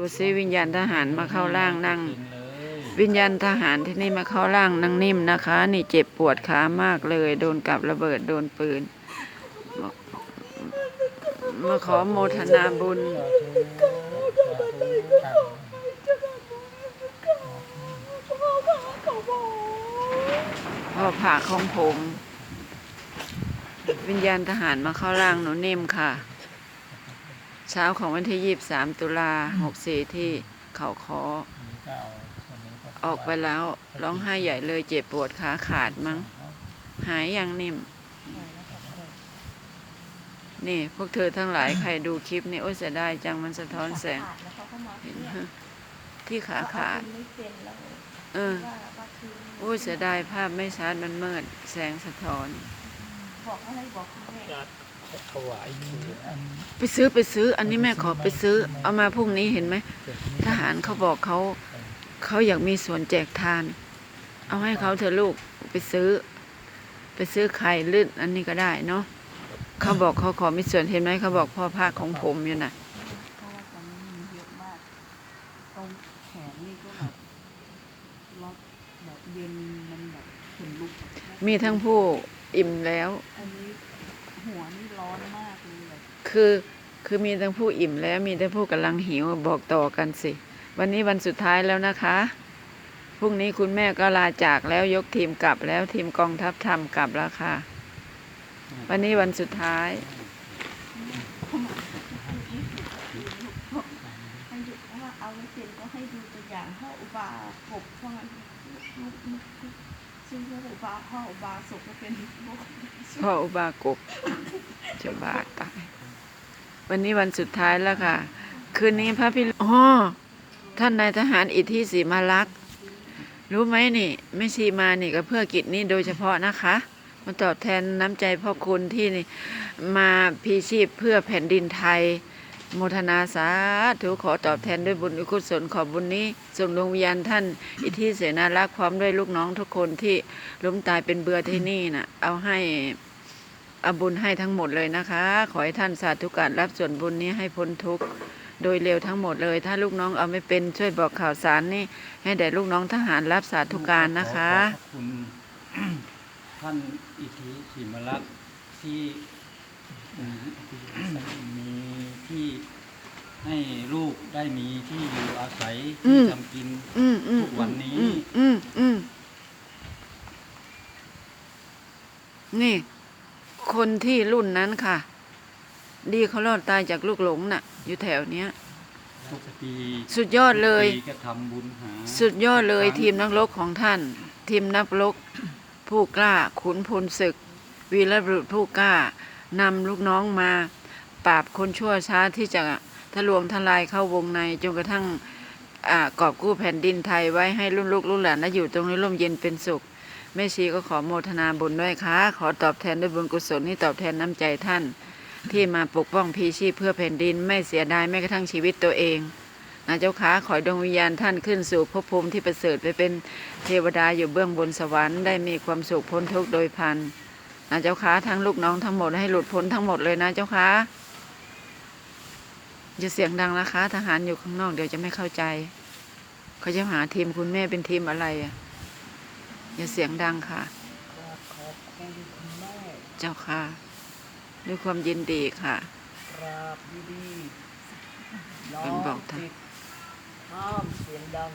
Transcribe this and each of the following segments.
ดูซิวิญญาณทหารมาเข้าร่างนั่ง วิญญาณทหารที่นี่มาเข้าร่างนางนิ่มนะคะ นี่เจ็บปวดขามากเลย โดนกับระเบิดโดนปืนมามาขอโมทนาบุญ พ่อผ่าของผม วิญญาณทหารมาเข้าร่างหนูนิ่มค่ะ เช้าของวันที่23ตุลา64ที่เขาคอออกไปแล้วร้องไห้ใหญ่เลยเจ็บปวดขาขาดมั้ง หายยังนิ่ม นี่ พวกเธอทั้งหลายใครดูคลิปนี่โอ้ยเสียดายจังมันสะท้อนแสงแล้วเขาก็มาเห็นเนี่ยฮะที่ขาขาดไม่เป็นแล้วเออว่าว่าคือโอ้ยเสียดายภาพไม่ชัดมันมืดแสงสะท้อน บอกอะไรบอกคุณแม่ ถวายอันไปซื้อไปซื้อ อันนี้แม่ขอไปซื้อ เอามาพรุ่งนี้เห็นไหมทหารเขาบอกเขาเขาอยากมีส่วนแจกทาน เอาให้เขาเถอะลูกไปซื้อ ไปซื้อไข่ลื่นอันนี้ก็ได้เนาะเขาบอกเขาขอมีส่วนเห็นไหมเขาบอกพ่อภาคของผมอยู่น่ะ เพราะว่าตอนนี้มันเยอะมาก ตรงแขนนี่ก็แบบล็อกแบบเย็นมันแบบขนลุกอะมีทั้งผู้อิ่มแล้ว อันนี้หัวนี่ร้อนมากเลยแบบ คือคือมีทั้งผู้อิ่มแล้วมีทั้งผู้กำลังหิวบอกต่อกันสิ วันนี้วันสุดท้ายแล้วนะคะพรุ่งนี้คุณแม่ก็ลาจากแล้วยกทีมกลับแล้วทีมกองทัพทำกลับแล้วค่ะ วันนี้วันสุดท้ายให้ดูเพราะว่าเอาไม่เป็นก็ให้ดูตัวอย่างพ่ออุบากบเพราะงั้นลูกลูกลูกซึ่งพ่ออุบาพ่ออุบาศกก็เป็นลูกพ่ออุบากบจะบาดตาย วันนี้วันสุดท้ายแล้วค่ะ คืนนี้พระพิรอ๋อท่านนายทหารอิทธิศรีมาลักษ์รู้ไหมนี่ไม่ชีมานี่ก็เพื่อกิจนี้โดยเฉพาะนะคะ มาตอบแทนน้ำใจพ่อคุณที่นี่มาพีชีพเพื่อแผ่นดินไทยโมทนาสาธุขอตอบแทนด้วยบุญกุศลขอบุญนี้ส่งดวงวิญญาณท่าน อิทธิเสนารักษ์พร้อมด้วยลูกน้องทุกคนที่ล้มตายเป็นเบื่อที่นี่น่ะ เอาให้ อาบุญให้ทั้งหมดเลยนะคะ ขอให้ท่านสาธุการรับส่วนบุญนี้ให้พ้นทุกข์โดยเร็วทั้งหมดเลย ถ้าลูกน้องเอาไม่เป็นช่วยบอกข่าวสารนี่ให้แด่ลูกน้องทหารรับสาธุการนะคะ ขอบคุณ ท่านอิทธิศิมลักษณ์ที่อืมมีที่ให้ลูกได้มีที่อยู่อาศัยอืที่ม ทำกิน อืมอืมทุกวันนี้ อืมอืมอืมนี่ คนที่รุ่นนั้นค่ะ ดีเขารอดตายจากลูกหลงน่ะ อยู่แถวเนี้ย ทุกปีสุดยอดเลยปีก็ทำบุญหาสุดยอดเลยทุกครั้งทีมนักรบของท่าน ทีมนักรบผู้กล้าขุนพลศึก วีรบุรุษผู้กล้านำลูกน้องมา ปราบคนชั่วช้าที่จะทะลวงทลายเข้าวงในจนกระทั่งอ่ากอบกู้แผ่นดินไทยไว้ให้รุ่นลูกรุ่นหลานและอยู่ตรงนี้ร่มเย็นเป็นสุข แม่ชีก็ขอโมทนาบุญด้วยค่ะ ขอตอบแทนด้วยบุญกุศลที่ตอบแทนน้ำใจท่าน ที่มาปกป้องพีชีพเพื่อแผ่นดินไม่เสียดายแม้กระทั่งชีวิตตัวเองนะเจ้าขาขอให้ดวงวิญญาณท่านขึ้นสู่ภพภูมิที่ประเสริฐไปเป็นเทวดาอยู่เบื้องบนสวรรค์ได้มีความสุขพ้นทุกข์โดยพันนะเจ้าขาทั้งลูกน้องทั้งหมดให้หลุดพ้นทั้งหมดเลยนะเจ้าขาอย่าเสียงดังนะคะ ทหารอยู่ข้างนอกเดี๋ยวจะไม่เข้าใจ เขาจะหาทีมคุณแม่เป็นทีมอะไรอะ อย่าเสียงดังค่ะขอบคุณคุณแม่เจ้าค่ะ ด้วยความยินดีค่ะกราบดีๆน้อเป็นงบอกท่านติดห้ามเสียงดัง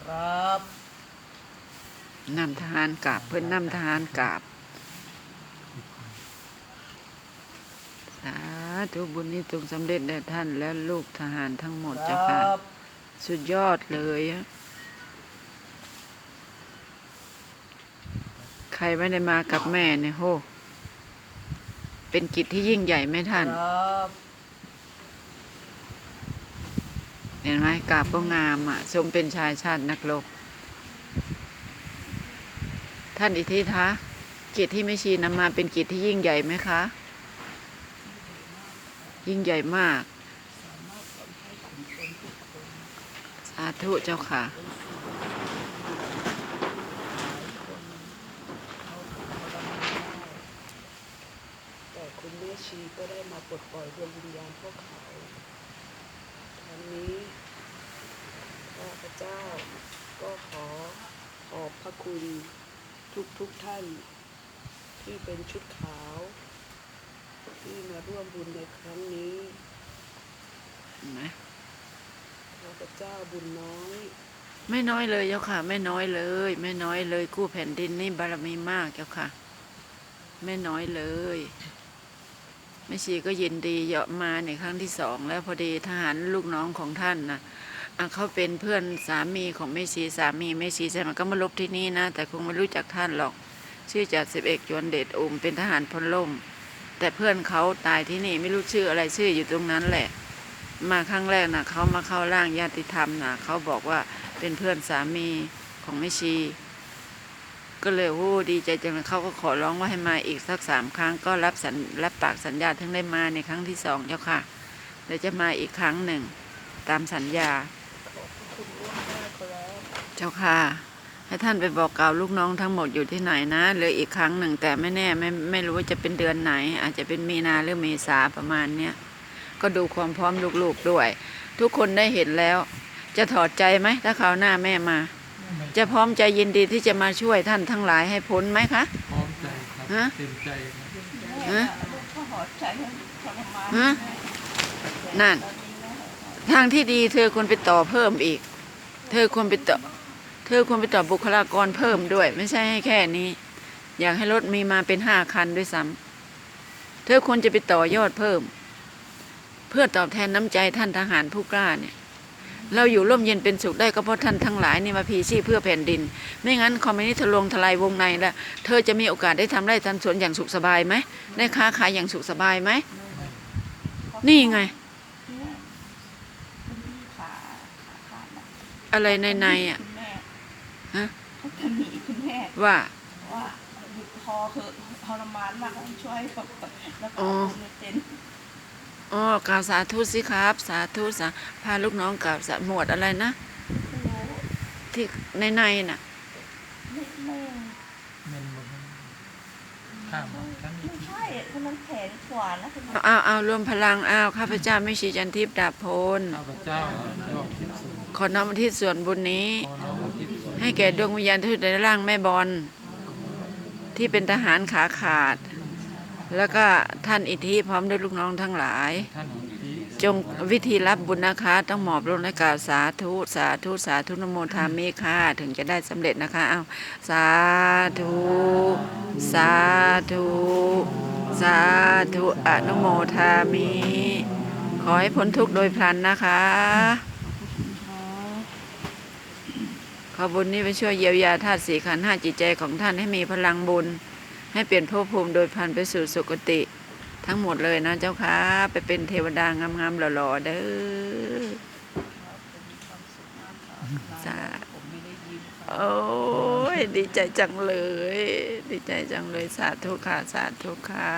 ครับนำทหารกราบเพื่อนนำทหารกราบสาธุบุญนี้จงสำเร็จแด่ท่านและลูกทหารทั้งหมดคเจ้ารัค่ะบ สุดยอดเลยอะใครไม่ได้มากับแม่เนี่ยโหเป็นกิจที่ยิ่งใหญ่ไหมท่านครับเห็นไหมกราบก็งามอะสมเป็นชายชาตินักรบท่านอิทธิทะกิจที่ไม่ชีนำมาเป็นกิจที่ยิ่งใหญ่ไหมคะ ยิ่งใหญ่มาก สาธุเจ้าค่ะ แต่คุณแม่ชีก็ได้มาปลดปล่อยดวงวิญญาณพวกเขาครั้งนี้ข้าพเจ้าก็ขอขอบพระคุณทุกทุกๆท่าน ที่เป็นชุดขาว ที่มาร่วมบุญในครั้งนี้เห็นไหม ข้าพเจ้าบุญน้อย ไม่น้อยเลยเจ้าค่ะ ไม่น้อยเลย ไม่น้อยเลยกู้แผ่นดินนี่บารมีมากเจ้าค่ะ ไม่น้อยเลยแม่ชีก็ยินดีเยาะมาในครั้งที่สองแล้วพอดีทหารลูกน้องของท่านนะ่ะเขาเป็นเพื่อนสามีของแม่ชีสามีแม่ชีใช่ไหมก็มาลบที่นี่นะ แต่คงไม่รู้จักท่านหรอก ชื่อจ่าสิบเอกจวนเดชอุมเป็นทหารพลล่ม แต่เพื่อนเขาตายที่นี่ไม่รู้ชื่ออะไรชื่ออยู่ตรงนั้นแหละ มาครั้งแรกนะเขามาเข้าร่างญาติธรรมนะเขาบอกว่าเป็นเพื่อนสามีของแม่ชี ก็เลยโอ้ดีใจจังเลยเขาก็ขอร้องว่าให้มาอีกสักสามครั้ง ก็รับสัญรับปากสัญญาถึงได้มาในครั้งที่สองเจ้าค่ะเดี๋ยวจะมาอีกครั้งหนึ่ง ตามสัญญา เจ้าค่ะ ให้ท่านไปบอกกล่าวลูกน้องทั้งหมดอยู่ที่ไหนนะเหลืออีกครั้งหนึ่งแต่ไม่แน่ไม่ไม่รู้ว่าจะเป็นเดือนไหน อาจจะเป็นมีนาหรือเมษาประมาณเนี้ย ก็ดูความพร้อมลูกๆด้วย ทุกคนได้เห็นแล้ว จะถอดใจไหมถ้าคราวหน้าแม่มา จะพร้อมใจยินดีที่จะมาช่วยท่านทั้งหลายให้พ้นไหมคะพร้อมใจครับฮะเต็มใจครับแม่ลูกก็หอดใจให้ทรมานฮะนั่น ทางที่ดีเธอควรไปต่อเพิ่มอีก เธอควรไปต่อ เธอควรไปต่อบุคลากรเพิ่มด้วย ไม่ใช่ให้แค่นี้ อยากให้รถมีมาเป็นห้าคันด้วยซ้ำเธอควรจะไปต่อยอดเพิ่มเพื่อตอบแทนน้ำใจท่านทหารผู้กล้าเนี่ย เราอยู่ร่มเย็นเป็นสุขได้ก็เพราะท่านทั้งหลายนี่มาพีชีพเพื่อแผ่นดิน ไม่งั้นคอมมิวนิสต์ทะลวงทลายวงในแล้วเธอจะมีโอกาสได้ทำไร่ทำสวนอย่างสุขสบายไหมได้ค้าขายอย่างสุขสบายไหมนี่ไงเนี่ยเป็นที่ขาขาขาดนะอะไรในในๆอะคุณแม่ฮะเขาจะหนีคุณแม่ว่าว่าหยุดพอเถอะทรมานมากให้ช่วยแบบแล้วก็อ๋อเอาคนในเต็นท์ อ๋อกล่าวสาธุสิครับ สาธุสาพาลูกน้องกล่าวสาหมวดอะไรนะที่ในในน่ะไม่ไม่เมนบนข้ามชั้นไม่ใช่คนนั้นแขนขวานะคนนั้นเอาเอารวมพลังเอาวข้าพเจ้าไม่ชีจันทิพย์ดาบพลข้าพเจ้ายอดทิพย์สูงขอน้อมทิศส่วนบุญนี้ ขอน้อมอุทิศส่วนให้แก่ดวงวิญญาณที่อยู่ในร่างแม่บอลที่เป็นทหารขาขาด แล้วก็ท่านอิทธิพร้อมด้วยลูกน้องทั้งหลายท่านอิทธิจงวิธีรับบุญนะคะต้องหมอบลงและกล่าวสาธุสาธุสาธุนโมทามิค่ะถึงจะได้สำเร็จนะคะเอาสาธุสาธุสาธุอนุโมทามิขอให้พ้นทุกข์โดยพลันนะคะขอบุญนี้ไปช่วยเยียวยาธาตุสี่ขันธ์ห้าจิตใจของท่านให้มีพลังบุญ ให้เปลี่ยนภพภูมิโดยพันไปสู่สุคติ ทั้งหมดเลยนะเจ้าค่ะ ไปเป็นเทวดางามๆหล่อๆเด้อสาโอ้ยดีใจจังเลย ดีใจจังเลยสาธุค่ะ สาธุค่ะ